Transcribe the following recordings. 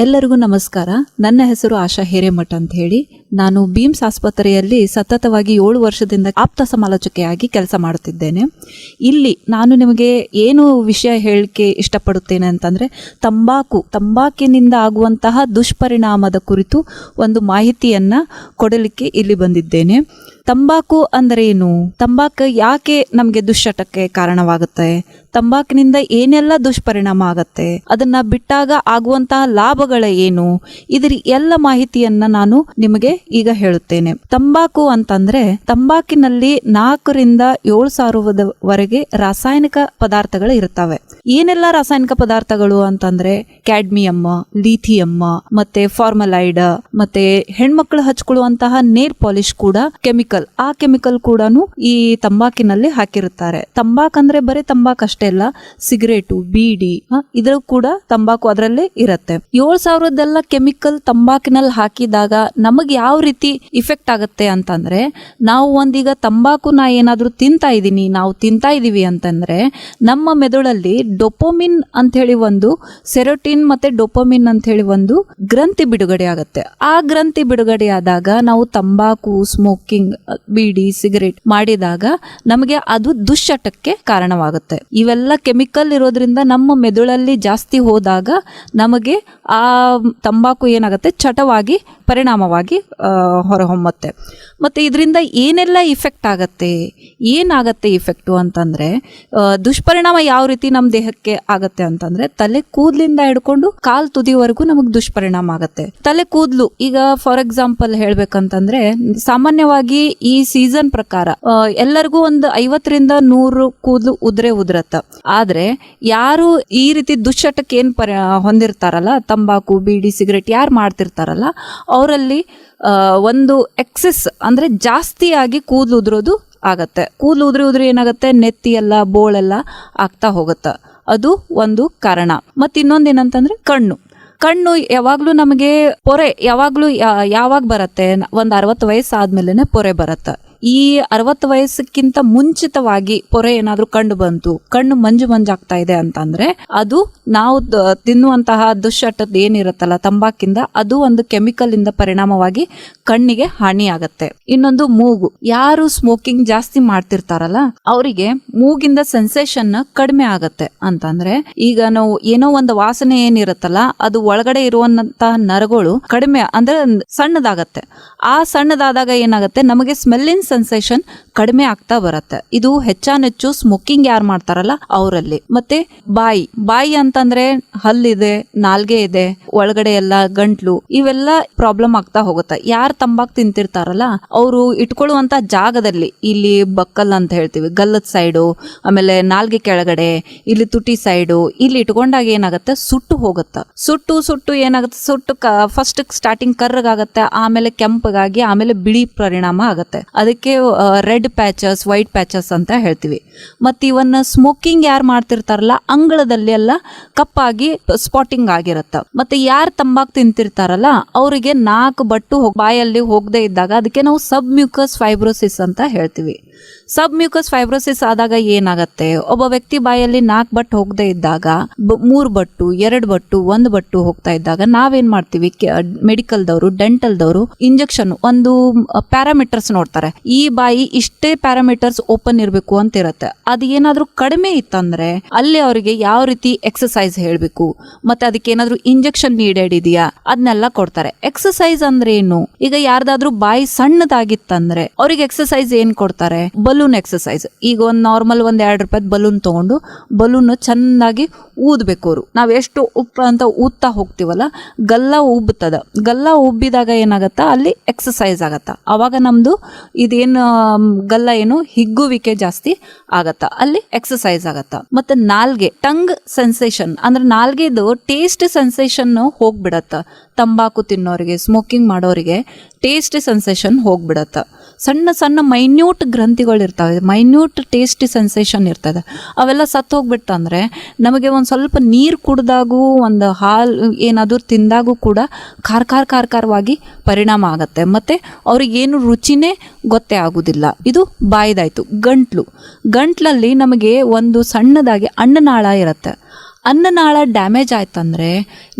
ಎಲ್ಲರಿಗೂ ನಮಸ್ಕಾರ. ನನ್ನ ಹೆಸರು ಆಶಾ ಹಿರೇಮಠ ಅಂತ ಹೇಳಿ. ನಾನು ಬೀಮ್ಸ್ ಆಸ್ಪತ್ರೆಯಲ್ಲಿ ಸತತವಾಗಿ ಏಳು ವರ್ಷದಿಂದ ಆಪ್ತ ಸಮಾಲೋಚಕೆಯಾಗಿ ಕೆಲಸ ಮಾಡುತ್ತಿದ್ದೇನೆ. ಇಲ್ಲಿ ನಾನು ನಿಮಗೆ ಏನು ವಿಷಯ ಹೇಳಿಕೆ ಇಷ್ಟಪಡುತ್ತೇನೆ ಅಂತಂದರೆ, ತಂಬಾಕು, ತಂಬಾಕಿನಿಂದ ಆಗುವಂತಹ ದುಷ್ಪರಿಣಾಮದ ಕುರಿತು ಒಂದು ಮಾಹಿತಿಯನ್ನು ಕೊಡಲಿಕ್ಕೆ ಇಲ್ಲಿ ಬಂದಿದ್ದೇನೆ. ತಂಬಾಕು ಅಂದರೆ ಏನು? ತಂಬಾಕು ಯಾಕೆ ನಮಗೆ ದುಶ್ಚಟಕ್ಕೆ ಕಾರಣವಾಗುತ್ತೆ? ತಂಬಾಕಿನಿಂದ ಏನೆಲ್ಲ ದುಷ್ಪರಿಣಾಮ ಆಗತ್ತೆ, ಅದನ್ನ ಬಿಟ್ಟಾಗ ಆಗುವಂತಹ ಲಾಭಗಳ ಏನು, ಇದರ ಎಲ್ಲ ಮಾಹಿತಿಯನ್ನ ನಾನು ನಿಮಗೆ ಈಗ ಹೇಳುತ್ತೇನೆ. ತಂಬಾಕು ಅಂತಂದ್ರೆ ತಂಬಾಕಿನಲ್ಲಿ ನಾಲ್ಕರಿಂದ ಏಳು ಸಾವಿರದವರೆಗೆ ರಾಸಾಯನಿಕ ಪದಾರ್ಥಗಳು ಇರ್ತವೆ ಏನೆಲ್ಲ ರಾಸಾಯನಿಕ ಪದಾರ್ಥಗಳು ಅಂತಂದ್ರೆ ಕ್ಯಾಡ್ಮಿಯಮ್ ಲೀಥಿಯಮ್ಮ, ಮತ್ತೆ ಫಾರ್ಮಲೈಡ್, ಮತ್ತೆ ಹೆಣ್ಮಕ್ಳು ಹಚ್ಕೊಳ್ಳುವಂತಹ ನೇರ್ ಪಾಲಿಶ್ ಕೂಡ ಕೆಮಿಕಲ್, ಆ ಕೆಮಿಕಲ್ ಕೂಡ ಈ ತಂಬಾಕಿನಲ್ಲಿ ಹಾಕಿರುತ್ತಾರೆ. ತಂಬಾಕ್ ಅಂದ್ರೆ ಬರೀ ತಂಬಾಕ್ ಅಷ್ಟೇ ಅಲ್ಲ ಸಿಗರೇಟು, ಬೀಡಿ ಇದ್ರ ಕೂಡ ತಂಬಾಕು ಅದರಲ್ಲೇ ಇರತ್ತೆ. ಏಳ್ ಸಾವಿರದೆಲ್ಲ ಕೆಮಿಕಲ್ ತಂಬಾಕಿನಲ್ಲಿ ಹಾಕಿದಾಗ ನಮಗ್ ಯಾವ ರೀತಿ ಇಫೆಕ್ಟ್ ಆಗುತ್ತೆ ಅಂತಂದ್ರೆ, ನಾವು ಒಂದೀಗ ತಂಬಾಕುನ ಏನಾದರೂ ತಿಂತಾ ಇದೀನಿ, ನಾವು ತಿಂತಾ ಇದೀವಿ ಅಂತಂದ್ರೆ, ನಮ್ಮ ಮೆದುಳಲ್ಲಿ ಡೊಪೋಮಿನ್ ಅಂತ ಹೇಳಿ ಒಂದು, ಸೆರೋಟಿನ್ ಮತ್ತೆ ಡೊಪೊಮಿನ್ ಅಂತ ಹೇಳಿ ಒಂದು ಗ್ರಂಥಿ ಬಿಡುಗಡೆ ಆಗುತ್ತೆ. ಆ ಗ್ರಂಥಿ ಬಿಡುಗಡೆ ಆದಾಗ ನಾವು ತಂಬಾಕು, ಸ್ಮೋಕಿಂಗ್, ಬೀಡಿ, ಸಿಗರೇಟ್ ಮಾಡಿದಾಗ ನಮಗೆ ಅದು ದುಶ್ಚಟಕ್ಕೆ ಕಾರಣವಾಗುತ್ತೆ. ಇವೆಲ್ಲ ಕೆಮಿಕಲ್ ಇರೋದ್ರಿಂದ ನಮ್ಮ ಮೆದುಳಲ್ಲಿ ಜಾಸ್ತಿ ಹೋದಾಗ ನಮಗೆ ಆ ತಂಬಾಕು ಏನಾಗುತ್ತೆ? ಚಟವಾಗಿ ಪರಿಣಾಮವಾಗಿ ಹೊರಹೊಮ್ಮತ್ತೆ. ಮತ್ತೆ ಇದರಿಂದ ಏನೆಲ್ಲ ಇಫೆಕ್ಟ್ ಆಗತ್ತೆ? ಏನಾಗತ್ತೆ ಇಫೆಕ್ಟು ಅಂತಂದ್ರೆ ದುಷ್ಪರಿಣಾಮ ಯಾವ ರೀತಿ ನಮ್ಮ ದೇಹಕ್ಕೆ ಆಗತ್ತೆ ಅಂತಂದ್ರೆ, ತಲೆ ಕೂದಲಿಂದ ಹಿಡ್ಕೊಂಡು ಕಾಲ್ ತುದಿವರೆಗೂ ನಮಗೆ ದುಷ್ಪರಿಣಾಮ ಆಗತ್ತೆ. ತಲೆ ಕೂದಲು, ಈಗ ಫಾರ್ ಎಕ್ಸಾಂಪಲ್ ಹೇಳ್ಬೇಕಂತಂದ್ರೆ, ಸಾಮಾನ್ಯವಾಗಿ ಈ ಸೀಸನ್ ಪ್ರಕಾರ ಎಲ್ಲರಿಗೂ ಒಂದು ಐವತ್ತರಿಂದ ನೂರು ಕೂದಲು ಉದ್ರೆ ಉದ್ರತ್ತ. ಆದ್ರೆ, ಯಾರು ಈ ರೀತಿ ದುಶ್ಚಟಕ್ಕೆ ಏನ್ ಪರಿ, ಹೊಂದಿರ್ತಾರಲ್ಲ, ತಂಬಾಕು, ಬೀಡಿ, ಸಿಗರೇಟ್ ಯಾರು ಮಾಡ್ತಿರ್ತಾರಲ್ಲ ಅವರಲ್ಲಿ ಒಂದು ಎಕ್ಸೆಸ್ ಅಂದರೆ ಜಾಸ್ತಿಯಾಗಿ ಕೂದಲು ಉದುರೋದು ಆಗತ್ತೆ. ಕೂದಲು ಉದ್ರಿ ಉದ್ರಿ ಏನಾಗುತ್ತೆ? ನೆತ್ತಿ ಎಲ್ಲ ಬೋಳೆಲ್ಲ ಆಗ್ತಾ ಹೋಗುತ್ತೆ. ಅದು ಒಂದು ಕಾರಣ. ಮತ್ತೆ ಇನ್ನೊಂದು ಏನಂತಂದ್ರೆ ಕಣ್ಣು. ಕಣ್ಣು ಯಾವಾಗಲೂ ನಮಗೆ ಪೊರೆ ಯಾವಾಗಲೂ ಯಾವಾಗ ಬರತ್ತೆ? ಒಂದು ಅರವತ್ತು ವಯಸ್ಸು ಆದ್ಮೇಲೆನೆ ಪೊರೆ ಬರತ್ತೆ. ಈ ಅರವತ್ತು ವಯಸ್ಸಕ್ಕಿಂತ ಮುಂಚಿತವಾಗಿ ಪೊರೆ ಏನಾದ್ರೂ ಕಂಡು ಬಂತು, ಕಣ್ಣು ಮಂಜು ಮಂಜಾಗ್ತಾ ಇದೆ ಅಂತಂದ್ರೆ ಅದು ನಾವು ತಿನ್ನುವಂತಹ ದುಶ್ಚಟದ ಏನಿರುತ್ತಲ್ಲ, ತಂಬಾಕಿಂದ ಅದು ಒಂದು ಕೆಮಿಕಲ್ ಇಂದ ಪರಿಣಾಮವಾಗಿ ಕಣ್ಣಿಗೆ ಹಾನಿ ಆಗತ್ತೆ ಇನ್ನೊಂದು ಮೂಗು. ಯಾರು ಸ್ಮೋಕಿಂಗ್ ಜಾಸ್ತಿ ಮಾಡ್ತಿರ್ತಾರಲ್ಲ, ಅವರಿಗೆ ಮೂಗಿಂದ ಸೆನ್ಸೇಷನ್ ಕಡಿಮೆ ಆಗತ್ತೆ. ಅಂತಂದ್ರೆ ಈಗ ನಾವು ಏನೋ ಒಂದು ವಾಸನೆ ಏನಿರುತ್ತಲ್ಲ, ಅದು ಒಳಗಡೆ ಇರುವಂತಹ ನರಗಳು ಕಡಿಮೆ ಅಂದ್ರೆ ಸಣ್ಣದಾಗತ್ತೆ. ಆ ಸಣ್ಣದಾದಾಗ ಏನಾಗುತ್ತೆ, ನಮಗೆ ಸ್ಮೆಲ್ಲಿನ್ ಸೆನ್ಸೇಷನ್ ಕಡಿಮೆ ಆಗ್ತಾ ಬರುತ್ತೆ. ಇದು ಹೆಚ್ಚಾನೆಚ್ಚು ಸ್ಮೋಕಿಂಗ್ ಯಾರು ಮಾಡ್ತಾರಲ್ಲ ಅವರಲ್ಲಿ. ಮತ್ತೆ ಬಾಯಿ ಬಾಯಿ ಅಂತಂದ್ರೆ ಹಲ್ಲಿದೆ, ನಾಲ್ಗೆ ಇದೆ, ಒಳಗಡೆ ಎಲ್ಲ ಗಂಟ್ಲು, ಇವೆಲ್ಲ ಪ್ರಾಬ್ಲಮ್ ಆಗ್ತಾ ಹೋಗುತ್ತೆ. ಯಾರು ತಂಬಾಕ್ ತಿಂತಿರ್ತಾರಲ್ಲ, ಅವರು ಇಟ್ಕೊಳ್ಳುವಂತ ಜಾಗದಲ್ಲಿ, ಇಲ್ಲಿ ಬಕ್ಕಲ್ ಅಂತ ಹೇಳ್ತೀವಿ ಗಲ್ಲದ ಸೈಡು, ಆಮೇಲೆ ನಾಲ್ಗೆ ಕೆಳಗಡೆ, ಇಲ್ಲಿ ತುಟಿ ಸೈಡು, ಇಲ್ಲಿ ಇಟ್ಕೊಂಡಾಗ ಏನಾಗುತ್ತೆ, ಸುಟ್ಟು ಹೋಗುತ್ತೆ. ಸುಟ್ಟು ಸುಟ್ಟು ಏನಾಗುತ್ತೆ, ಸುಟ್ಟು ಫಸ್ಟ್ ಸ್ಟಾರ್ಟಿಂಗ್ ಕರ್ರಗಾಗತ್ತೆ, ಆಮೇಲೆ ಕೆಂಪಗಾಗಿ, ಆಮೇಲೆ ಬಿಳಿ ಪರಿಣಾಮ ಆಗುತ್ತೆ. ಅದಕ್ಕೆ ರೆಡ್ ಪ್ಯಾಚಸ್ ವೈಟ್ ಪ್ಯಾಚಸ್ ಅಂತ ಹೇಳ್ತೀವಿ. ಮತ್ತು ಇವನ್ನ ಸ್ಮೋಕಿಂಗ್ ಯಾರು ಮಾಡ್ತಿರ್ತಾರಲ್ಲ, ಅಂಗಳದಲ್ಲಿ ಎಲ್ಲ ಕಪ್ಪಾಗಿ ಸ್ಪಾಟಿಂಗ್ ಆಗಿರುತ್ತೆ. ಮತ್ತೆ ಯಾರು ತಂಬಾಕು ತಿಂತಿರ್ತಾರಲ್ಲ, ಅವರಿಗೆ ನಾಲ್ಕು ಬಟ್ಟು ಬಾಯಲ್ಲಿ ಹೋಗದೆ ಇದ್ದಾಗ ಅದಕ್ಕೆ ನಾವು ಸಬ್ ಮ್ಯೂಕಸ್ ಫೈಬ್ರೋಸಿಸ್ ಅಂತ ಹೇಳ್ತೀವಿ. ಸಬ್ ಮ್ಯೂಕಸ್ ಫೈಬ್ರೋಸಿಸ್ ಆದಾಗ ಏನಾಗತ್ತೆ? ಒಬ್ಬ ವ್ಯಕ್ತಿ ಬಾಯಲ್ಲಿ ನಾಲ್ಕು ಬಟ್ಟು ಹೋಗದೆ ಇದ್ದಾಗ ಮೂರು ಬಟ್ಟು, ಎರಡು ಬಟ್ಟು, ಒಂದು ಬಟ್ಟು ಹೋಗ್ತಾ ಇದ್ದಾಗ ನಾವೇನ್ ಮಾಡ್ತೀವಿ? ಮೆಡಿಕಲ್ ದವರು ಡೆಂಟಲ್ ದವರು ಇಂಜೆಕ್ಷನ್ ಒಂದು ಪ್ಯಾರಾಮೀಟರ್ಸ್ ನೋಡ್ತಾರೆ. ಈ ಬಾಯಿ ಇಷ್ಟೇ ಪ್ಯಾರಾಮೀಟರ್ಸ್ ಓಪನ್ ಇರಬೇಕು ಅಂತ ಇರುತ್ತೆ ಅದು ಏನಾದ್ರೂ ಕಡಿಮೆ ಇತ್ತಂದ್ರೆ ಅಲ್ಲಿ ಅವರಿಗೆ ಯಾವ ರೀತಿ ಎಕ್ಸಸೈಸ್ ಹೇಳ್ಬೇಕು? ಮತ್ತೆ ಅದಕ್ಕೆ ಏನಾದ್ರೂ ಇಂಜೆಕ್ಷನ್ ನೀಡೆಡ್ ಇದೆಯಾ? ಅದನ್ನೆಲ್ಲ ಕೊಡ್ತಾರೆ. ಎಕ್ಸಸೈಸ್ ಅಂದ್ರೆ ಏನು ಈಗ ಯಾರ್ದಾದ್ರೂ ಬಾಯಿ ಸಣ್ಣದಾಗಿತ್ತಂದ್ರೆ ಅವ್ರಿಗೆ ಎಕ್ಸಸೈಸ್ ಏನ್ ಕೊಡ್ತಾರೆ? ಬಲೂನ್ ಎಕ್ಸಸೈಸ್ ಈಗ ಒಂದು ನಾರ್ಮಲ್ ಒಂದು ಎರಡು ರೂಪಾಯಿ ಬಲೂನ್ ತಗೊಂಡು ಬಲೂನ್ ಚೆನ್ನಾಗಿ ಊದ್ಬೇಕು ಅವರು. ನಾವು ಎಷ್ಟು ಉಪ್ಪ ಅಂತ ಊದ್ತಾ ಹೋಗ್ತೀವಲ್ಲ, ಗಲ್ಲ ಉಬ್ಬುತ್ತದ. ಗಲ್ಲ ಉಬ್ಬಿದಾಗ ಏನಾಗತ್ತ? ಅಲ್ಲಿ ಎಕ್ಸಸೈಸ್ ಆಗತ್ತ? ಅವಾಗ ನಮ್ದು ಇದೇನು ಗಲ್ಲ ಏನು, ಹಿಗ್ಗುವಿಕೆ ಜಾಸ್ತಿ ಆಗತ್ತ? ಅಲ್ಲಿ ಎಕ್ಸಸೈಸ್ ಆಗತ್ತ? ಮತ್ತೆ ನಾಲ್ಗೆ ಟಂಗ್ ಸೆನ್ಸೇಷನ್ ಅಂದ್ರೆ ನಾಲ್ಗೆದು ಟೇಸ್ಟ್ ಸೆನ್ಸೇಷನ್ ಹೋಗ್ಬಿಡತ್ತ? ತಂಬಾಕು ತಿನ್ನೋರಿಗೆ ಸ್ಮೋಕಿಂಗ್ ಮಾಡೋರಿಗೆ ಟೇಸ್ಟ್ ಸೆನ್ಸೇಷನ್ ಹೋಗ್ಬಿಡತ್ತ? ಸಣ್ಣ ಸಣ್ಣ ಮೈನ್ಯೂಟ್ ಗ್ರಂಥಿಗಳು ಇರ್ತವೆ. ಮೈನ್ಯೂಟ್ ಟೇಸ್ಟಿ ಸೆನ್ಸೇಷನ್ ಇರ್ತದೆ. ಅವೆಲ್ಲ ಸತ್ತು ಹೋಗ್ಬಿಟ್ಟಂದ್ರೆ ನಮಗೆ ಒಂದು ಸ್ವಲ್ಪ ನೀರು ಕುಡ್ದಾಗೂ, ಒಂದು ಹಾಲು ಏನಾದರೂ ತಿಂದಾಗೂ ಕೂಡ ಖಾರ ಖಾರ ಖಾರ ಖಾರವಾಗಿ ಪರಿಣಾಮ ಆಗುತ್ತೆ. ಮತ್ತು ಅವ್ರಿಗೇನು ರುಚಿನೇ ಗೊತ್ತೇ ಆಗೋದಿಲ್ಲ. ಇದು ಬಾಯ್ದಾಯ್ತು. ಗಂಟ್ಲು. ಗಂಟ್ಲಲ್ಲಿ ನಮಗೆ ಒಂದು ಸಣ್ಣದಾಗಿ ಅಣ್ಣನಾಳ ಇರುತ್ತೆ. ಅನ್ನನಾಳ ಡ್ಯಾಮೇಜ್ ಆಯ್ತಂದ್ರೆ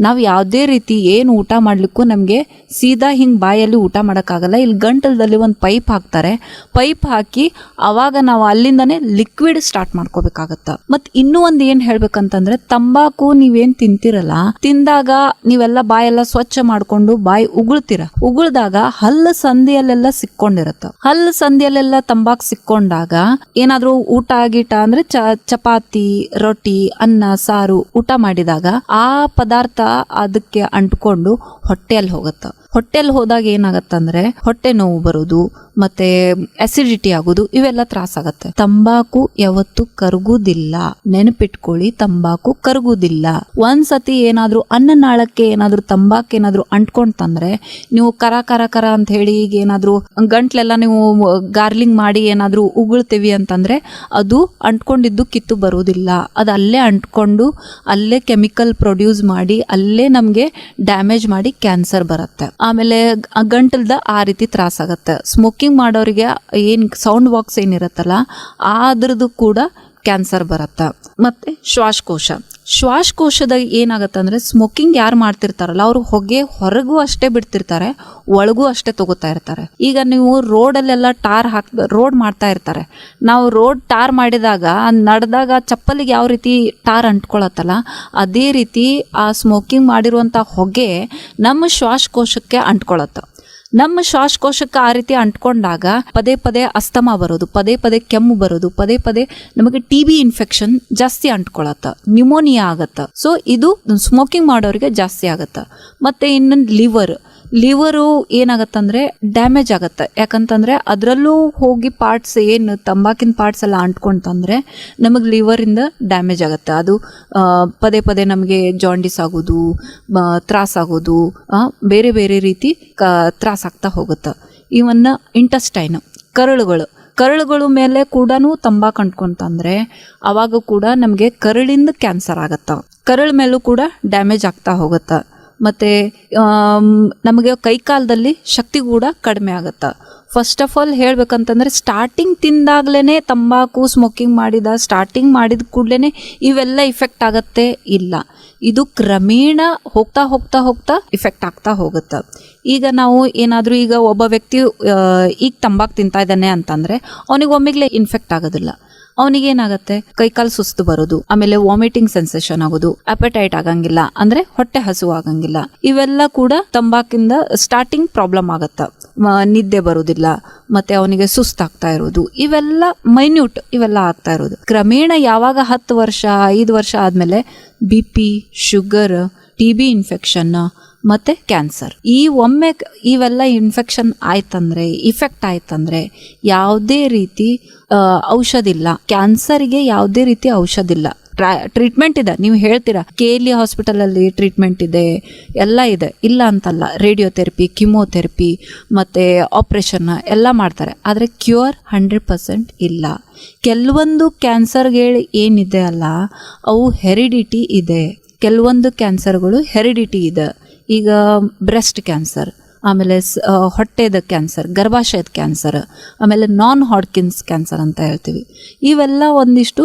ನಾವು ಯಾವುದೇ ರೀತಿ ಏನು ಊಟ ಮಾಡ್ಲಿಕ್ಕೂ ನಮಗೆ ಸೀದಾ ಹಿಂಗೆ ಬಾಯಲ್ಲಿ ಊಟ ಮಾಡೋಕ್ಕಾಗಲ್ಲ. ಇಲ್ಲಿ ಗಂಟಲದಲ್ಲಿ ಒಂದು ಪೈಪ್ ಹಾಕ್ತಾರೆ. ಪೈಪ್ ಹಾಕಿ ಅವಾಗ ನಾವು ಅಲ್ಲಿಂದನೇ ಲಿಕ್ವಿಡ್ ಸ್ಟಾರ್ಟ್ ಮಾಡ್ಕೋಬೇಕಾಗತ್ತ. ಮತ್ತು ಇನ್ನೂ ಒಂದು ಏನು ಹೇಳ್ಬೇಕಂತಂದ್ರೆ ತಂಬಾಕು ನೀವೇನು ತಿಂತಿರಲ್ಲ, ತಿಂದಾಗ ನೀವೆಲ್ಲ ಬಾಯೆಲ್ಲ ಸ್ವಚ್ಛ ಮಾಡ್ಕೊಂಡು ಬಾಯಿ ಉಗುಳ್ತೀರ. ಉಗುಳ್ದಾಗ ಹಲ್ಲು ಸಂದಿಯಲ್ಲೆಲ್ಲ ಸಿಕ್ಕೊಂಡಿರತ್ತ. ಹಲ್ಲು ಸಂದಿಯಲ್ಲೆಲ್ಲ ತಂಬಾಕು ಸಿಕ್ಕೊಂಡಾಗ ಏನಾದ್ರೂ ಊಟ, ಗೀಟ ಅಂದ್ರೆ ಚಪಾತಿ, ರೊಟ್ಟಿ, ಅನ್ನ, ಸಾರು ಊಟ ಮಾಡಿದಾಗ ಆ ಪದಾರ್ಥ ಅದಕ್ಕೆ ಅಂಟ್ಕೊಂಡು ಹೊಟ್ಟೆಯಲ್ಲಿ ಹೋಗುತ್ತ. ಹೊಟ್ಟೆಯಲ್ಲಿ ಹೋದಾಗ ಏನಾಗತ್ತಂದ್ರೆ ಹೊಟ್ಟೆ ನೋವು ಬರೋದು, ಮತ್ತೆ ಅಸಿಡಿಟಿ ಆಗೋದು, ಇವೆಲ್ಲ ತ್ರಾಸಾಗತ್ತೆ ತಂಬಾಕು ಯಾವತ್ತು ಕರಗುದಿಲ್ಲ. ನೆನಪಿಟ್ಕೊಳ್ಳಿ, ತಂಬಾಕು ಕರಗುದಿಲ್ಲ. ಒಂದ್ಸತಿ ಏನಾದ್ರೂ ಅನ್ನನಾಳಕ್ಕೆ ಏನಾದ್ರೂ ತಂಬಾಕು ಏನಾದ್ರೂ ಅಂಟ್ಕೊಂತಂದ್ರೆ ನೀವು ಕರ ಕರ ಕರ ಅಂತ ಹೇಳಿ ಈಗ ಏನಾದ್ರೂ ಗಂಟ್ಲೆಲ್ಲ ನೀವು ಗಾರ್ಲಿಂಗ್ ಮಾಡಿ ಏನಾದ್ರೂ ಉಗುಳ್ತೀವಿ ಅಂತಂದ್ರೆ ಅದು ಅಂಟ್ಕೊಂಡಿದ್ದು ಕಿತ್ತು ಬರೋದಿಲ್ಲ. ಅದು ಅಲ್ಲೇ ಅಂಟ್ಕೊಂಡು ಅಲ್ಲೇ ಕೆಮಿಕಲ್ ಪ್ರೊಡ್ಯೂಸ್ ಮಾಡಿ ಅಲ್ಲೇ ನಮಗೆ ಡ್ಯಾಮೇಜ್ ಮಾಡಿ ಕ್ಯಾನ್ಸರ್ ಬರುತ್ತೆ. ಆಮೇಲೆ ಗಂಟಲದ ಆ ರೀತಿ ತ್ರಾಸಾಗತ್ತೆ. ಸ್ಮೋಕಿಂಗ್ ಮಾಡೋರಿಗೆ ಏನು ಸೌಂಡ್ ಬಾಕ್ಸ್ ಏನಿರುತ್ತಲ್ಲ ಅದ್ರದ್ದು ಕೂಡ ಕ್ಯಾನ್ಸರ್ ಬರುತ್ತೆ. ಮತ್ತು ಶ್ವಾಸಕೋಶ. ಶ್ವಾಸಕೋಶದ ಏನಾಗುತ್ತೆ ಅಂದ್ರೆ ಸ್ಮೋಕಿಂಗ್ ಯಾರು ಮಾಡ್ತಿರ್ತಾರಲ್ಲ, ಅವರು ಹೊಗೆ ಹೊರಗೂ ಅಷ್ಟೇ ಬಿಡ್ತಿರ್ತಾರೆ, ಒಳಗೂ ಅಷ್ಟೇ ತಗೋತಾ ಇರ್ತಾರೆ. ಈಗ ನೀವು ರೋಡಲ್ಲೆಲ್ಲ ಟಾರ್ ಹಾಕ್, ರೋಡ್ ಮಾಡ್ತಾ ಇರ್ತಾರೆ. ನಾವು ರೋಡ್ ಟಾರ್ ಮಾಡಿದಾಗ, ನಡೆದಾಗ ಚಪ್ಪಲಿಗೆ ಯಾವ ರೀತಿ ಟಾರ್ ಅಂಟ್ಕೊಳತ್ತಲ್ಲ, ಅದೇ ರೀತಿ ಆ ಸ್ಮೋಕಿಂಗ್ ಮಾಡಿರುವಂಥ ಹೊಗೆ ನಮ್ಮ ಶ್ವಾಸಕೋಶಕ್ಕೆ ಅಂಟ್ಕೊಳತ್ತ. ನಮ್ಮ ಶ್ವಾಸಕೋಶಕ್ಕೆ ಆ ರೀತಿ ಅಂಟ್ಕೊಂಡಾಗ ಪದೇ ಪದೇ ಅಸ್ತಮ ಬರೋದು, ಪದೇ ಪದೇ ಕೆಮ್ಮು ಬರೋದು, ಪದೇ ಪದೇ ನಮಗೆ ಟಿ ಬಿ ಇನ್ಫೆಕ್ಷನ್ ಜಾಸ್ತಿ ಅಂಟ್ಕೊಳತ್ತ ನ್ಯೂಮೋನಿಯಾ ಆಗತ್ತ. ಸೊ ಇದು ಸ್ಮೋಕಿಂಗ್ ಮಾಡೋರಿಗೆ ಜಾಸ್ತಿ ಆಗತ್ತ. ಮತ್ತೆ ಇನ್ನೊಂದು ಲಿವರ್ ಲಿವರು ಏನಾಗತ್ತಂದ್ರೆ ಡ್ಯಾಮೇಜ್ ಆಗತ್ತೆ. ಯಾಕಂತಂದ್ರೆ ಅದರಲ್ಲೂ ಹೋಗಿ ಪಾರ್ಟ್ಸ್ ಏನು ತಂಬಾಕಿನ ಪಾರ್ಟ್ಸ್ ಎಲ್ಲ ಅಂಟ್ಕೊಂತಂದ್ರೆ ನಮಗೆ ಲಿವರಿಂದ ಡ್ಯಾಮೇಜ್ ಆಗುತ್ತೆ. ಅದು ಪದೇ ಪದೇ ನಮಗೆ ಜಾಂಡಿಸ್ ಆಗೋದು ತ್ರಾಸಾಗೋದು ಬೇರೆ ಬೇರೆ ರೀತಿ ಕ ತ್ರಾಸಾಗ್ತಾ ಹೋಗುತ್ತೆ. ಇವನ್ನ ಇಂಟಸ್ಟೈನ್ ಕರಳುಗಳು. ಕರಳುಗಳ ಮೇಲೆ ಕೂಡ ತಂಬಾಕು ಅಂಟ್ಕೊಂತಂದ್ರೆ ಅವಾಗ ಕೂಡ ನಮಗೆ ಕರಳಿಂದ ಕ್ಯಾನ್ಸರ್ ಆಗತ್ತ. ಕರಳ ಮೇಲೂ ಕೂಡ ಡ್ಯಾಮೇಜ್ ಆಗ್ತಾ ಹೋಗುತ್ತೆ. ಮತ್ತು ನಮಗೆ ಕೈಕಾಲದಲ್ಲಿ ಶಕ್ತಿ ಕೂಡ ಕಡಿಮೆ ಆಗುತ್ತೆ. ಫಸ್ಟ್ ಆಫ್ ಆಲ್ ಹೇಳ್ಬೇಕಂತಂದರೆ ಸ್ಟಾರ್ಟಿಂಗ್ ತಿಂದಾಗಲೇ ತಂಬಾಕು ಸ್ಮೋಕಿಂಗ್ ಮಾಡಿದ ಸ್ಟಾರ್ಟಿಂಗ್ ಮಾಡಿದ ಕೂಡಲೇ ಇವೆಲ್ಲ ಇಫೆಕ್ಟ್ ಆಗತ್ತೆ ಇಲ್ಲ. ಇದು ಕ್ರಮೇಣ ಹೋಗ್ತಾ ಹೋಗ್ತಾ ಹೋಗ್ತಾ ಇಫೆಕ್ಟ್ ಆಗ್ತಾ ಹೋಗುತ್ತೆ. ಈಗ ನಾವು ಏನಾದರೂ ಈಗ ಒಬ್ಬ ವ್ಯಕ್ತಿ ಈಗ ತಂಬಾಕು ತಿಂತಾ ಇದ್ದಾನೆ ಅಂತಂದರೆ ಅವನಿಗೆ ಒಮ್ಮೆಗ್ಲೇ ಇನ್ಫೆಕ್ಟ್ ಆಗೋದಿಲ್ಲ. ಅವನಿಗೆ ಏನಾಗುತ್ತೆ ಕೈಕಾಲು ಸುಸ್ತು ಬರೋದು, ಆಮೇಲೆ ವಾಮಿಟಿಂಗ್ ಸೆನ್ಸೇಷನ್ ಆಗೋದು ಅಪೆಟೈಟ್ ಆಗಂಗಿಲ್ಲ, ಅಂದ್ರೆ ಹೊಟ್ಟೆ ಹಸು ಆಗಂಗಿಲ್ಲ. ಇವೆಲ್ಲ ಕೂಡ ತಂಬಾಕಿಂದ ಸ್ಟಾರ್ಟಿಂಗ್ ಪ್ರಾಬ್ಲಮ್ ಆಗತ್ತ. ನಿದ್ದೆ ಬರೋದಿಲ್ಲ, ಮತ್ತೆ ಅವನಿಗೆ ಸುಸ್ತಾಗ್ತಾ ಇರೋದು. ಇವೆಲ್ಲ ಮೈನ್ಯೂಟ್ ಇವೆಲ್ಲ ಆಗ್ತಾ ಇರೋದು. ಕ್ರಮೇಣ ಯಾವಾಗ ಹತ್ತು ವರ್ಷ, ಐದು ವರ್ಷ ಆದ್ಮೇಲೆ B P sugar T B infection ಮತ್ತೆ ಕ್ಯಾನ್ಸರ್. ಈ ಒಮ್ಮೆ ಇವೆಲ್ಲ ಇನ್ಫೆಕ್ಷನ್ ಆಯ್ತಂದ್ರೆ ಇಫೆಕ್ಟ್ ಆಯ್ತಂದ್ರೆ ಯಾವುದೇ ರೀತಿ ಔಷಧಿಲ್ಲ. ಕ್ಯಾನ್ಸರ್ಗೆ ಯಾವುದೇ ರೀತಿ ಔಷಧ ಇಲ್ಲ ಟ್ರೀಟ್ಮೆಂಟ್ ಇದೆ. ನೀವು ಹೇಳ್ತೀರಾ ಕೆ ಎಲ್ ಹಾಸ್ಪಿಟಲಲ್ಲಿ ಟ್ರೀಟ್ಮೆಂಟ್ ಇದೆ, ಎಲ್ಲ ಇದೆ. ಇಲ್ಲ ಅಂತಲ್ಲ ರೇಡಿಯೋಥೆರಪಿ ಕಿಮೋಥೆರಪಿ ಮತ್ತು ಆಪ್ರೇಷನ್ ಎಲ್ಲ ಮಾಡ್ತಾರೆ. ಆದರೆ ಕ್ಯೂರ್ ಹಂಡ್ರೆಡ್ ಪರ್ಸೆಂಟ್ ಇಲ್ಲ. ಕೆಲವೊಂದು ಕ್ಯಾನ್ಸರ್ಗಳು ಏನಿದೆ ಅಲ್ಲ, ಅವು ಹೆರಿಡಿಟಿ ಇದೆ. ಕೆಲವೊಂದು ಕ್ಯಾನ್ಸರ್ಗಳು ಹೆರಿಡಿಟಿ ಇದೆ. ಈಗ ಬ್ರೆಸ್ಟ್ ಕ್ಯಾನ್ಸರ್ ಆಮೇಲೆ ಹೊಟ್ಟೆದ ಕ್ಯಾನ್ಸರ್, ಗರ್ಭಾಶಯದ ಕ್ಯಾನ್ಸರ್, ಆಮೇಲೆ ನಾನ್ ಹಾಡ್ಕಿನ್ಸ್ ಕ್ಯಾನ್ಸರ್ ಅಂತ ಹೇಳ್ತೀವಿ. ಇವೆಲ್ಲ ಒಂದಿಷ್ಟು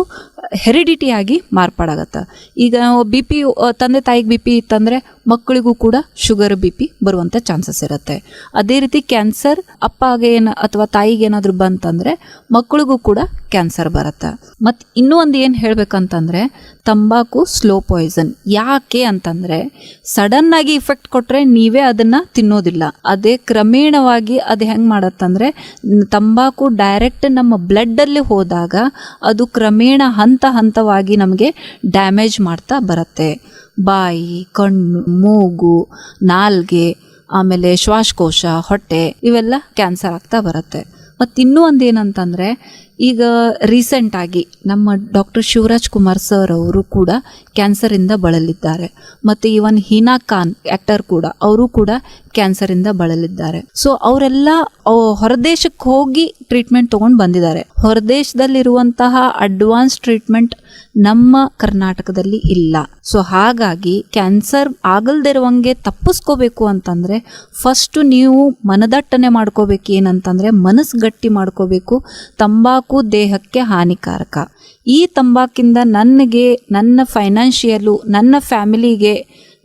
ಹೆರಿಡಿಟಿಯಾಗಿ ಮಾರ್ಪಾಡಾಗತ್ತೆ. ಈಗ ಬಿ ಪಿ ತಂದೆ ತಾಯಿಗೆ ಬಿ ಪಿ ಇತ್ತಂದರೆ ಮಕ್ಕಳಿಗೂ ಕೂಡ ಶುಗರ್, ಬಿ ಪಿ ಬರುವಂಥ ಚಾನ್ಸಸ್ ಇರುತ್ತೆ. ಅದೇ ರೀತಿ ಕ್ಯಾನ್ಸರ್ ಅಪ್ಪಗೆ ಏನು, ಅಥವಾ ತಾಯಿಗೆ ಏನಾದರೂ ಬಂತಂದರೆ ಮಕ್ಕಳಿಗೂ ಕೂಡ ಕ್ಯಾನ್ಸರ್ ಬರುತ್ತೆ. ಮತ್ತು ಇನ್ನೂ ಒಂದು ಏನು ಹೇಳಬೇಕಂತಂದರೆ ತಂಬಾಕು ಸ್ಲೋ ಪಾಯ್ಸನ್. ಯಾಕೆ ಅಂತಂದರೆ ಸಡನ್ನಾಗಿ ಇಫೆಕ್ಟ್ ಕೊಟ್ಟರೆ ನೀವೇ ಅದನ್ನು ತಿನ್ನೋದಿಲ್ಲ. ಅದೇ ಕ್ರಮೇಣವಾಗಿ ಅದು ಹೆಂಗೆ ಮಾಡತ್ತಂದರೆ, ತಂಬಾಕು ಡೈರೆಕ್ಟ್ ನಮ್ಮ ಬ್ಲಡ್ಡಲ್ಲಿ ಹೋದಾಗ ಅದು ಕ್ರಮೇಣ ಹಂತ ಹಂತವಾಗಿ ನಮಗೆ ಡ್ಯಾಮೇಜ್ ಮಾಡ್ತಾ ಬರುತ್ತೆ. ಬಾಯಿ, ಕಣ್ಣು, ಮೂಗು, ನಾಲ್ಗೆ, ಆಮೇಲೆ ಶ್ವಾಸಕೋಶ, ಹೊಟ್ಟೆ ಇವೆಲ್ಲ ಕ್ಯಾನ್ಸರ್ ಆಗ್ತಾ ಬರುತ್ತೆ. ಮತ್ತು ಇನ್ನೂ ಒಂದು ಏನಂತಂದರೆ ಈಗ ರೀಸೆಂಟಾಗಿ ನಮ್ಮ ಡಾಕ್ಟರ್ ಶಿವರಾಜ್ ಕುಮಾರ್ ಸರ್ ಅವರು ಕೂಡ ಕ್ಯಾನ್ಸರಿಂದ ಬಳಲಿದ್ದಾರೆ. ಮತ್ತು ಇವನ್ ಹೀನಾ ಖಾನ್ ಆ್ಯಕ್ಟರ್ ಕೂಡ, ಅವರು ಕೂಡ ಕ್ಯಾನ್ಸರಿಂದ ಬಳಲಿದ್ದಾರೆ. ಸೊ ಅವರೆಲ್ಲ ಹೊರದೇಶಕ್ಕೆ ಹೋಗಿ ಟ್ರೀಟ್ಮೆಂಟ್ ತೊಗೊಂಡು ಬಂದಿದ್ದಾರೆ. ಹೊರದೇಶದಲ್ಲಿರುವಂತಹ ಅಡ್ವಾನ್ಸ್ ಟ್ರೀಟ್ಮೆಂಟ್ ನಮ್ಮ ಕರ್ನಾಟಕದಲ್ಲಿ ಇಲ್ಲ. ಸೊ ಹಾಗಾಗಿ ಕ್ಯಾನ್ಸರ್ ಆಗಲ್ದಿರುವಂಗೆ ತಪ್ಪಿಸ್ಕೋಬೇಕು ಅಂತಂದರೆ ಫಸ್ಟು ನೀವು ಮನದಟ್ಟನೆ ಮಾಡ್ಕೋಬೇಕು ಏನಂತಂದರೆ, ಮನಸ್ಸು ಗಟ್ಟಿ ಮಾಡ್ಕೋಬೇಕು. ತಂಬಾಕು ತಂಬಾಕು ದೇಹಕ್ಕೆ ಹಾನಿಕಾರಕ. ಈ ತಂಬಾಕಿಂದ ನನಗೆ ನನ್ನ ಫೈನಾನ್ಷಿಯಲು ನನ್ನ ಫ್ಯಾಮಿಲಿಗೆ,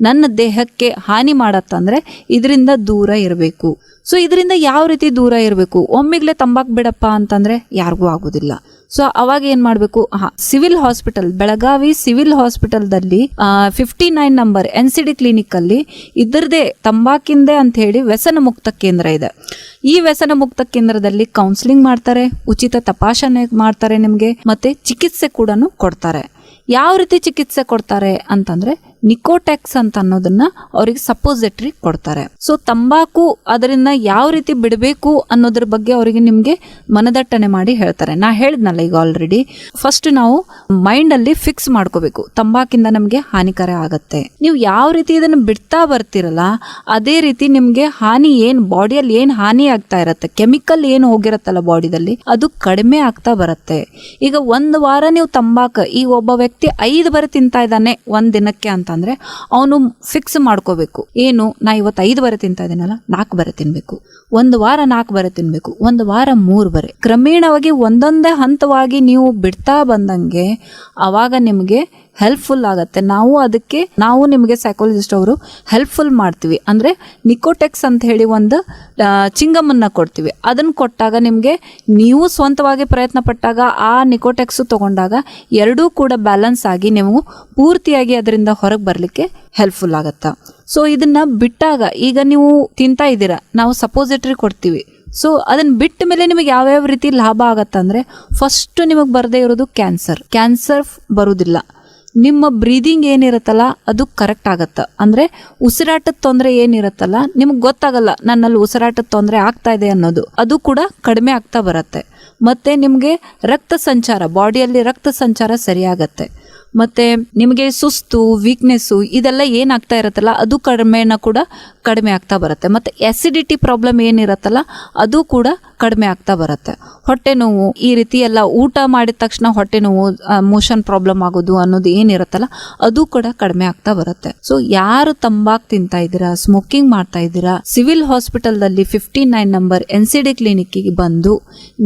ನನ್ನ ದೇಹಕ್ಕೆ ಹಾನಿ ಮಾಡತ್ತಂದರೆ ಇದರಿಂದ ದೂರ ಇರಬೇಕು. ಸೊ ಇದರಿಂದ ಯಾವ ರೀತಿ ದೂರ ಇರಬೇಕು? ಒಮ್ಮಿಗ್ಲೇ ತಂಬಾಕ್ ಬಿಡಪ್ಪ ಅಂತಂದ್ರೆ ಯಾರಿಗೂ ಆಗೋದಿಲ್ಲ. ಸೊ ಅವಾಗ ಏನ್ ಮಾಡಬೇಕು? Civil hospital, Belagavi civil ಹಾಸ್ಪಿಟಲ್ದಲ್ಲಿ fifty nine number N C D clinic ಅಲ್ಲಿ ಇದರದೇ ತಂಬಾಕಿಂದೆ ಅಂತ ಹೇಳಿ ವ್ಯಸನ ಮುಕ್ತ ಕೇಂದ್ರ ಇದೆ. ಈ ವ್ಯಸನ ಮುಕ್ತ ಕೇಂದ್ರದಲ್ಲಿ ಕೌನ್ಸಿಲಿಂಗ್ ಮಾಡ್ತಾರೆ, ಉಚಿತ ತಪಾಸಣೆ ಮಾಡ್ತಾರೆ ನಿಮಗೆ, ಮತ್ತೆ ಚಿಕಿತ್ಸೆ ಕೂಡ ಕೊಡ್ತಾರೆ. ಯಾವ ರೀತಿ ಚಿಕಿತ್ಸೆ ಕೊಡ್ತಾರೆ ಅಂತಂದ್ರೆ ನಿಕೋಟೆಕ್ಸ್ ಅಂತ ಅನ್ನೋದನ್ನ ಅವ್ರಿಗೆ ಸಪೋಸಿಟ್ರಿ ಕೊಡ್ತಾರೆ. ಸೊ ತಂಬಾಕು ಅದರಿಂದ ಯಾವ ರೀತಿ ಬಿಡಬೇಕು ಅನ್ನೋದ್ರ ಬಗ್ಗೆ ಅವರಿಗೆ ನಿಮ್ಗೆ ಮನದಟ್ಟಣೆ ಮಾಡಿ ಹೇಳ್ತಾರೆ. ನಾ ಹೇಳಿದ್ನಲ್ಲ ಈಗ ಆಲ್ರೆಡಿ ಫಸ್ಟ್ ನಾವು ಮೈಂಡ್ ಅಲ್ಲಿ ಫಿಕ್ಸ್ ಮಾಡ್ಕೋಬೇಕು. ತಂಬಾಕಿಂದ ನಮ್ಗೆ ಹಾನಿಕರ ಆಗತ್ತೆ. ನೀವು ಯಾವ ರೀತಿ ಇದನ್ನ ಬಿಡ್ತಾ ಬರ್ತಿರಲ್ಲ, ಅದೇ ರೀತಿ ನಿಮ್ಗೆ ಹಾನಿ ಏನ್, ಬಾಡಿಯಲ್ಲಿ ಏನ್ ಹಾನಿ ಆಗ್ತಾ ಇರತ್ತೆ, ಕೆಮಿಕಲ್ ಏನು ಹೋಗಿರತ್ತಲ್ಲ ಬಾಡಿದಲ್ಲಿ, ಅದು ಕಡಿಮೆ ಆಗ್ತಾ ಬರುತ್ತೆ. ಈಗ ಒಂದು ವಾರ ನೀವು ತಂಬಾಕ, ಈ ಒಬ್ಬ ವ್ಯಕ್ತಿ ಐದು ಬಾರಿ ತಿಂತಾ ಇದ್ದಾನೆ ಒಂದ್ ದಿನಕ್ಕೆ ಅಂತಂದ್ರೆ ಅವನು ಫಿಕ್ಸ್ ಮಾಡ್ಕೋಬೇಕು. ಏನು? ನಾ ಇವತ್ತು ಐದು ಬರೆ ತಿಂತಾ ಇದ್ದೀನಲ್ಲ ನಾಲ್ಕು ಬರೆ ತಿನ್ಬೇಕು. ಒಂದು ವಾರ ನಾಲ್ಕು ಬರೆ ತಿನ್ಬೇಕು. ಒಂದು ವಾರ ಮೂರು ಬರೆ. ಕ್ರಮೇಣವಾಗಿ ಒಂದೊಂದೇ ಹಂತವಾಗಿ ನೀವು ಬಿಡ್ತಾ ಬಂದಂಗೆ, ಅವಾಗ ನಿಮಗೆ ಹೆಲ್ಪ್ಫುಲ್ ಆಗುತ್ತೆ. ನಾವು ಅದಕ್ಕೆ, ನಾವು ನಿಮಗೆ ಸೈಕಾಲಜಿಸ್ಟ್ ಅವರು ಹೆಲ್ಪ್ಫುಲ್ ಮಾಡ್ತೀವಿ. ಅಂದ್ರೆ ನಿಕೋಟೆಕ್ಸ್ ಅಂತ ಹೇಳಿ ಒಂದು ಚಿಂಗಮ್ಮನ್ನ ಕೊಡ್ತೀವಿ. ಅದನ್ನ ಕೊಟ್ಟಾಗ ನಿಮಗೆ, ನೀವು ಸ್ವಂತವಾಗಿ ಪ್ರಯತ್ನ ಪಟ್ಟಾಗ ಆ ನಿಕೋಟೆಕ್ಸ್ ತಗೊಂಡಾಗ ಎರಡೂ ಕೂಡ ಬ್ಯಾಲೆನ್ಸ್ ಆಗಿ ನೀವು ಪೂರ್ತಿಯಾಗಿ ಅದರಿಂದ ಹೊರಗೆ ಬರಲಿಕ್ಕೆ ಹೆಲ್ಪ್ಫುಲ್ ಆಗುತ್ತೆ. ಸೊ ಇದನ್ನ ಬಿಟ್ಟಾಗ, ಈಗ ನೀವು ತಿಂತಾ ಇದ್ದೀರಾ, ನಾವು ಸಪೋಸಿಟ್ರಿ ಕೊಡ್ತೀವಿ. ಸೊ ಅದನ್ನ ಬಿಟ್ಟ ಮೇಲೆ ನಿಮಗೆ ಯಾವ್ಯಾವ ರೀತಿ ಲಾಭ ಆಗತ್ತಂದ್ರೆ ಫಸ್ಟ್ ನಿಮಗೆ ಬರದೇ ಇರೋದು ಕ್ಯಾನ್ಸರ್ ಕ್ಯಾನ್ಸರ್ ಬರುವುದಿಲ್ಲ ನಿಮ್ಮ ಬ್ರೀದಿಂಗ್ ಏನಿರುತ್ತಲ್ಲ, ಅದು ಕರೆಕ್ಟ್ ಆಗುತ್ತೆ. ಅಂದ್ರೆ ಉಸಿರಾಟದ ತೊಂದರೆ ಏನಿರುತ್ತಲ್ಲ, ನಿಮ್ಗೆ ಗೊತ್ತಾಗಲ್ಲ ನನ್ನಲ್ಲಿ ಉಸಿರಾಟದ ತೊಂದರೆ ಆಗ್ತಾ ಇದೆ ಅನ್ನೋದು. ಅದು ಕೂಡ ಕಡಿಮೆ ಆಗ್ತಾ ಬರುತ್ತೆ. ಮತ್ತೆ ನಿಮಗೆ ರಕ್ತ ಸಂಚಾರ ಬಾಡಿಯಲ್ಲಿ ರಕ್ತ ಸಂಚಾರ ಸರಿಯಾಗತ್ತೆ. ಮತ್ತೆ ನಿಮಗೆ ಸುಸ್ತು ವೀಕ್ನೆಸ್ಸು ಇದೆಲ್ಲ ಏನಾಗ್ತಾ ಇರುತ್ತಲ್ಲ, ಅದು ಕಡಿಮೆನ ಕೂಡ ಕಡಿಮೆ ಆಗ್ತಾ ಬರುತ್ತೆ. ಮತ್ತೆ ಎಸಿಡಿಟಿ ಪ್ರಾಬ್ಲಮ್ ಏನಿರತ್ತಲ್ಲ, ಅದು ಕೂಡ ಕಡಿಮೆ ಆಗ್ತಾ ಬರುತ್ತೆ. ಹೊಟ್ಟೆ ನೋವು, ಈ ರೀತಿ ಎಲ್ಲ ಊಟ ಮಾಡಿದ ತಕ್ಷಣ ಹೊಟ್ಟೆ ನೋವು ಮೋಷನ್ ಪ್ರಾಬ್ಲಮ್ ಆಗೋದು ಅನ್ನೋದು ಏನಿರುತ್ತಲ್ಲ, ಅದು ಕೂಡ ಕಡಿಮೆ ಆಗ್ತಾ ಬರುತ್ತೆ. ಸೊ ಯಾರು ತಂಬಾಕ್ ತಿಂತಾ ಇದ್ದೀರಾ ಸ್ಮೋಕಿಂಗ್ ಮಾಡ್ತಾ ಇದ್ದೀರಾ civil ಹಾಸ್ಪಿಟಲ್ದಲ್ಲಿ fifty nine number N C D ಕ್ಲಿನಿಕ್ಕಿಗೆ ಬಂದು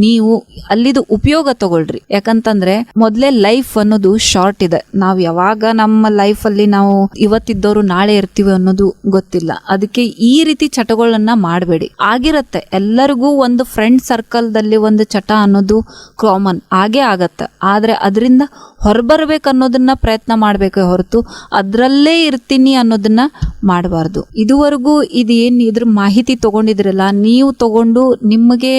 ನೀವು ಅಲ್ಲಿದು ಉಪಯೋಗ ತಗೊಳ್ರಿ. ಯಾಕಂತಂದ್ರೆ, ಮೊದಲೇ ಲೈಫ್ ಅನ್ನೋದು ಶಾರ್ಟ್ ಇದೆ ನಾವು ಯಾವಾಗ ನಮ್ಮ ಲೈಫ್ ಅಲ್ಲಿ ನಾವು ಇವತ್ತಿದ್ದವರು ನಾಳೆ ಇರ್ತೀವಿ ಅನ್ನೋದು ಗೊತ್ತಿಲ್ಲ. ಅದಕ್ಕೆ ಈ ರೀತಿ ಚಟಗಳನ್ನ ಮಾಡಬೇಡಿ. ಆಗಿರತ್ತೆ. ಎಲ್ಲರಿಗೂ ಒಂದು ಫ್ರೆಂಡ್ ಸರ್ಕಲ್ ದಲ್ಲಿ ಒಂದು ಚಟ ಅನ್ನೋದು ಕಾಮನ್ ಆಗೇ ಆಗತ್ತೆ. ಆದರೆ ಅದರಿಂದ ಹೊರಬರ್ಬೇಕು ಅನ್ನೋದನ್ನ ಪ್ರಯತ್ನ ಮಾಡಬೇಕು ಹೊರತು ಅದರಲ್ಲೇ ಇರ್ತೀನಿ ಅನ್ನೋದನ್ನ ಮಾಡಬಾರ್ದು. ಇದುವರೆಗೂ ಇದು ಏನು ಇದ್ರ ಮಾಹಿತಿ ತಗೊಂಡಿದ್ರಲ್ಲ, ನೀವು ತಗೊಂಡು ನಿಮಗೆ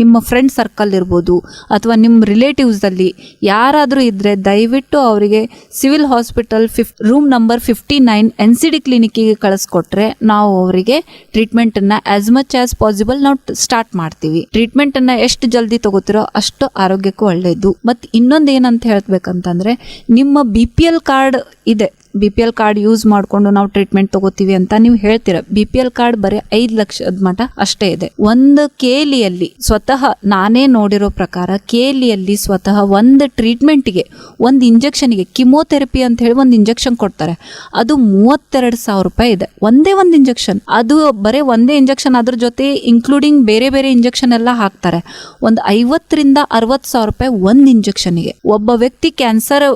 ನಿಮ್ಮ ಫ್ರೆಂಡ್ ಸರ್ಕಲ್ ಇರ್ಬೋದು, ಅಥವಾ ನಿಮ್ಮ ರಿಲೇಟಿವ್ಸ್ ಅಲ್ಲಿ ಯಾರಾದರೂ ಇದ್ದರೆ ದಯವಿಟ್ಟು ಅವರಿಗೆ civil hospital fif, room number fifty nine N C D ಕ್ಲಿನಿಕ್ಕಿಗೆ ಕಳಿಸ್ಕೊಟ್ರೆ ನಾವು ಅವರಿಗೆ ಟ್ರೀಟ್ಮೆಂಟನ್ನು ಆ್ಯಸ್ ಮಚ್ ಆಸ್ ಪಾಸಿಬಲ್ ನಾವು ಸ್ಟಾರ್ಟ್ ಮಾಡ್ತೀವಿ. ಟ್ರೀಟ್ಮೆಂಟನ್ನು ಎಷ್ಟು ಜಲ್ದಿ ತಗೋತಿರೋ ಅಷ್ಟು ಆರೋಗ್ಯಕ್ಕೂ ಒಳ್ಳೆಯದು ಮತ್ತು ಇನ್ನೊಂದು ಏನಂತ ಹೇಳ್ಬೇಕಂತಂದರೆ ನಿಮ್ಮ ಬಿ ಪಿ ಎಲ್ ಕಾರ್ಡ್ ಇದೆ. B P L card use ಮಾಡಿಕೊಂಡು ನಾವು ಟ್ರೀಟ್ಮೆಂಟ್ ತಗೋತೀವಿ ಅಂತ ನೀವು ಹೇಳ್ತೀರ. ಬಿ ಪಿ ಎಲ್ ಕಾರ್ಡ್ ಬರೀ ಐದು ಲಕ್ಷದ ಮಟ ಅಷ್ಟೇ ಇದೆ. ಒಂದು ಕೇಲಿಯಲ್ಲಿ ಸ್ವತಃ ನಾನೇ ನೋಡಿರೋ ಪ್ರಕಾರ ಕೇಲಿಯಲ್ಲಿ ಸ್ವತಃ ಒಂದು ಟ್ರೀಟ್ಮೆಂಟ್ಗೆ ಒಂದು ಇಂಜೆಕ್ಷನ್ಗೆ ಕಿಮೋಥೆರಪಿ ಅಂತ ಹೇಳಿ ಒಂದು ಇಂಜೆಕ್ಷನ್ ಕೊಡ್ತಾರೆ. ಅದು ಮೂವತ್ತೆರಡು ಸಾವಿರ ರೂಪಾಯಿ ಇದೆ. ಒಂದೇ ಒಂದು ಇಂಜೆಕ್ಷನ್ ಅದು ಬರೀ ಒಂದೇ ಇಂಜೆಕ್ಷನ್ ಅದ್ರ ಜೊತೆ ಇನ್ಕ್ಲೂಡಿಂಗ್ ಬೇರೆ ಬೇರೆ ಇಂಜೆಕ್ಷನ್ ಎಲ್ಲ ಹಾಕ್ತಾರೆ. ಒಂದು ಐವತ್ತರಿಂದ ಅರವತ್ತು ಸಾವಿರ ರೂಪಾಯಿ ಒಂದು ಇಂಜೆಕ್ಷನ್ಗೆ ಒಬ್ಬ ವ್ಯಕ್ತಿ ಕ್ಯಾನ್ಸರ್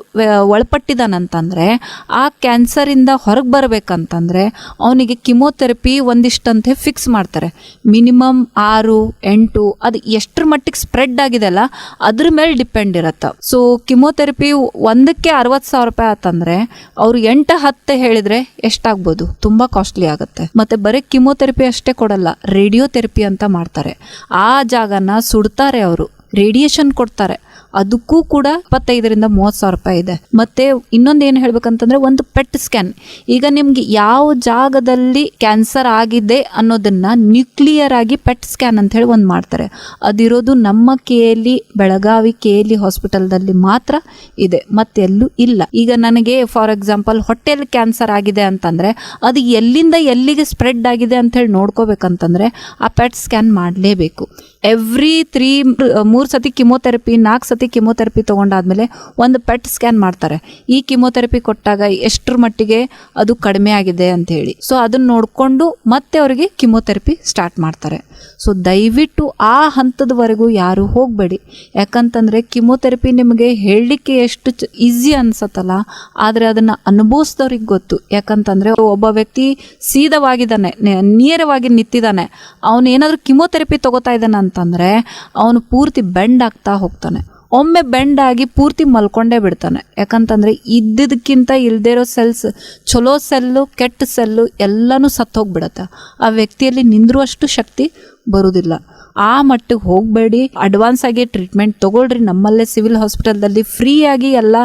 ಒಳಪಟ್ಟಿದಾನಂತಂದ್ರೆ ಆ ಕ್ಯಾನ್ಸರ್ ಇಂದ ಹೊರಗೆ ಬರಬೇಕಂತಂದರೆ ಅವನಿಗೆ ಕಿಮೋಥೆರಪಿ ಒಂದಿಷ್ಟಂತೆ ಫಿಕ್ಸ್ ಮಾಡ್ತಾರೆ. ಮಿನಿಮಮ್ ಆರು, ಎಂಟು, ಅದು ಎಷ್ಟರ ಮಟ್ಟಿಗೆ ಸ್ಪ್ರೆಡ್ ಆಗಿದೆಲ್ಲ ಅದ್ರ ಮೇಲೆ ಡಿಪೆಂಡ್ ಇರುತ್ತೆ. ಸೊ ಕಿಮೋಥೆರಪಿ ಒಂದಕ್ಕೆ ಅರವತ್ತು ಸಾವಿರ ರೂಪಾಯಿ ಆತಂದ್ರೆ ಅವ್ರು ಎಂಟು, ಹತ್ತು ಹೇಳಿದ್ರೆ ಎಷ್ಟಾಗ್ಬೋದು? ತುಂಬಾ ಕಾಸ್ಟ್ಲಿ ಆಗುತ್ತೆ. ಮತ್ತೆ ಬರೀ ಕಿಮೋಥೆರಪಿ ಅಷ್ಟೇ ಕೊಡಲ್ಲ ರೇಡಿಯೋಥೆರಪಿ ಅಂತ ಮಾಡ್ತಾರೆ. ಆ ಜಾಗನ ಸುಡ್ತಾರೆ ಅವರು. ರೇಡಿಯೇಷನ್ ಕೊಡ್ತಾರೆ. ಅದಕ್ಕೂ ಕೂಡ ಇಪ್ಪತ್ತೈದರಿಂದ ಮೂವತ್ತು ಸಾವಿರ ರೂಪಾಯಿ ಇದೆ. ಮತ್ತೆ ಇನ್ನೊಂದು ಏನು ಹೇಳ್ಬೇಕಂತಂದ್ರೆ ಒಂದು ಪೆಟ್ ಸ್ಕ್ಯಾನ್. ಈಗ ನಿಮ್ಗೆ ಯಾವ ಜಾಗದಲ್ಲಿ ಕ್ಯಾನ್ಸರ್ ಆಗಿದೆ ಅನ್ನೋದನ್ನ ನ್ಯೂಕ್ಲಿಯರ್ ಆಗಿ ಪೆಟ್ ಸ್ಕ್ಯಾನ್ ಅಂತ ಹೇಳಿ ಒಂದು ಮಾಡ್ತಾರೆ. ಅದಿರೋದು ನಮ್ಮ ಕೆ ಎಲ್ಲಿ ಬೆಳಗಾವಿ ಕೆ ಎಲ್ಲಿ ಹಾಸ್ಪಿಟಲ್ದಲ್ಲಿ ಮಾತ್ರ ಇದೆ. ಮತ್ತೆಲ್ಲೂ ಇಲ್ಲ. ಈಗ ನನಗೆ ಫಾರ್ ಎಕ್ಸಾಂಪಲ್ ಹೊಟ್ಟೆಲ್ ಕ್ಯಾನ್ಸರ್ ಆಗಿದೆ ಅಂತಂದ್ರೆ, ಅದು ಎಲ್ಲಿಂದ ಎಲ್ಲಿಗೆ ಸ್ಪ್ರೆಡ್ ಆಗಿದೆ ಅಂತ ಹೇಳಿ ನೋಡ್ಕೋಬೇಕಂತಂದ್ರೆ ಆ ಪೆಟ್ ಸ್ಕ್ಯಾನ್ ಮಾಡಲೇಬೇಕು. ಎವ್ರಿ ತ್ರೀ ಮೂರು ಸತಿ ಕಿಮೋಥೆರಪಿ ನಾಲ್ಕು ಸತಿ ಕಿಮೋಥೆರಪಿ ತೊಗೊಂಡಾದ್ಮೇಲೆ ಒಂದು ಪೆಟ್ ಸ್ಕ್ಯಾನ್ ಮಾಡ್ತಾರೆ. ಈ ಕಿಮೋಥೆರಪಿ ಕೊಟ್ಟಾಗ ಎಷ್ಟರ ಮಟ್ಟಿಗೆ ಅದು ಕಡಿಮೆ ಆಗಿದೆ ಅಂತ ಹೇಳಿ. ಸೊ ಅದನ್ನ ನೋಡಿಕೊಂಡು ಮತ್ತೆ ಅವರಿಗೆ ಕಿಮೋಥೆರಪಿ ಸ್ಟಾರ್ಟ್ ಮಾಡ್ತಾರೆ. ಸೊ ದಯವಿಟ್ಟು ಆ ಹಂತದವರೆಗೂ ಯಾರು ಹೋಗಬೇಡಿ. ಯಾಕಂತಂದರೆ ಕಿಮೋಥೆರಪಿ ನಿಮಗೆ ಹೇಳಲಿಕ್ಕೆ ಎಷ್ಟು ಈಸಿ ಅನ್ಸತ್ತಲ್ಲ, ಆದರೆ ಅದನ್ನು ಅನುಭವಿಸಿದವ್ರಿಗೆ ಗೊತ್ತು. ಯಾಕಂತಂದರೆ ಒಬ್ಬ ವ್ಯಕ್ತಿ ಸೀದವಾಗಿದ್ದಾನೆ ನೇರವಾಗಿ ನಿಂತಿದ್ದಾನೆ. ಅವನು ಏನಾದರೂ ಕಿಮೋಥೆರಪಿ ತಗೋತಾ ಇದ್ದಾನೆ ಅಂತಂದರೆ ಅವನು ಪೂರ್ತಿ ಬೆಂಡ್ ಆಗ್ತಾ ಹೋಗ್ತಾನೆ. ಒಮ್ಮೆ ಬೆಂಡ್ ಆಗಿ ಪೂರ್ತಿ ಮಲ್ಕೊಂಡೇ ಬಿಡ್ತಾನೆ. ಯಾಕಂತಂದರೆ ಇದ್ದಿದ್ದಕ್ಕಿಂತ ಇಲ್ದೇ ಇರೋ ಸೆಲ್ಸ್, ಚಲೋ ಸೆಲ್ಲು, ಕೆಟ್ಟ ಸೆಲ್ಲು ಎಲ್ಲನೂ ಸತ್ತೋಗ್ಬಿಡತ್ತೆ. ಆ ವ್ಯಕ್ತಿಯಲ್ಲಿ ನಿಂದ್ರುವಷ್ಟು ಶಕ್ತಿ ಬರುವುದಿಲ್ಲ ಆ ಮಟ್ಟಿಗೆ ಹೋಗಬೇಡಿ ಅಡ್ವಾನ್ಸ್ ಆಗಿ ಟ್ರೀಟ್ಮೆಂಟ್ ತಗೊಳ್ರಿ. ನಮ್ಮಲ್ಲೇ ಸಿವಿಲ್ ಹಾಸ್ಪಿಟಲ್ದಲ್ಲಿ ಫ್ರೀ ಆಗಿ ಎಲ್ಲ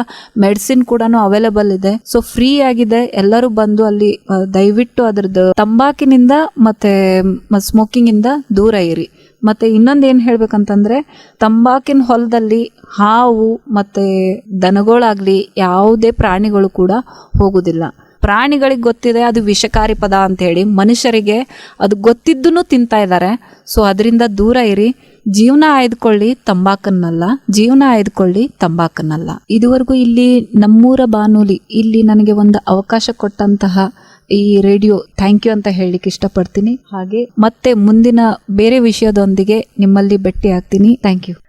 ಮೆಡಿಸಿನ್ ಕೂಡ ಅವೈಲೇಬಲ್ ಇದೆ. ಸೊ ಫ್ರೀ ಆಗಿದೆ ಎಲ್ಲರೂ ಬಂದು ಅಲ್ಲಿ ದಯವಿಟ್ಟು ಅದ್ರದ್ದು ತಂಬಾಕಿನಿಂದ ಮತ್ತೆ ಸ್ಮೋಕಿಂಗ್ ಇಂದ ದೂರ ಇರಿ. ಮತ್ತೆ ಇನ್ನೊಂದು ಏನು ಹೇಳ್ಬೇಕಂತಂದ್ರೆ, ತಂಬಾಕಿನ ಹೊಲದಲ್ಲಿ ಹಾವು ಮತ್ತೆ ದನಗಳಾಗ್ಲಿ ಯಾವುದೇ ಪ್ರಾಣಿಗಳು ಕೂಡ ಹೋಗುದಿಲ್ಲ. ಪ್ರಾಣಿಗಳಿಗೆ ಗೊತ್ತಿದೆ ಅದು ವಿಷಕಾರಿ ಪದ ಅಂತ ಹೇಳಿ ಮನುಷ್ಯರಿಗೆ ಅದು ಗೊತ್ತಿದ್ದೂ ತಿಂತಾ ಇದ್ದಾರೆ ಸೊ, ಅದರಿಂದ ದೂರ ಇರಿ. ಜೀವನ ಆಯ್ದುಕೊಳ್ಳಿ, ತಂಬಾಕನ್ನಲ್ಲ. ಜೀವನ ಆಯ್ದುಕೊಳ್ಳಿ, ತಂಬಾಕನ್ನಲ್ಲ. ಇದುವರೆಗೂ ಇಲ್ಲಿ ನಮ್ಮೂರ ಬಾನುಲಿ, ಇಲ್ಲಿ ನನಗೆ ಒಂದು ಅವಕಾಶ ಕೊಟ್ಟಂತಹ ಈ ರೇಡಿಯೋ ಥ್ಯಾಂಕ್ ಯು ಅಂತ ಹೇಳಲಿಕ್ಕೆ ಇಷ್ಟಪಡ್ತೀನಿ. ಹಾಗೆ ಮತ್ತೆ ಮುಂದಿನ ಬೇರೆ ವಿಷಯದೊಂದಿಗೆ ನಿಮ್ಮಲ್ಲಿ ಭೇಟಿ ಆಗ್ತೀನಿ ಥ್ಯಾಂಕ್ ಯು.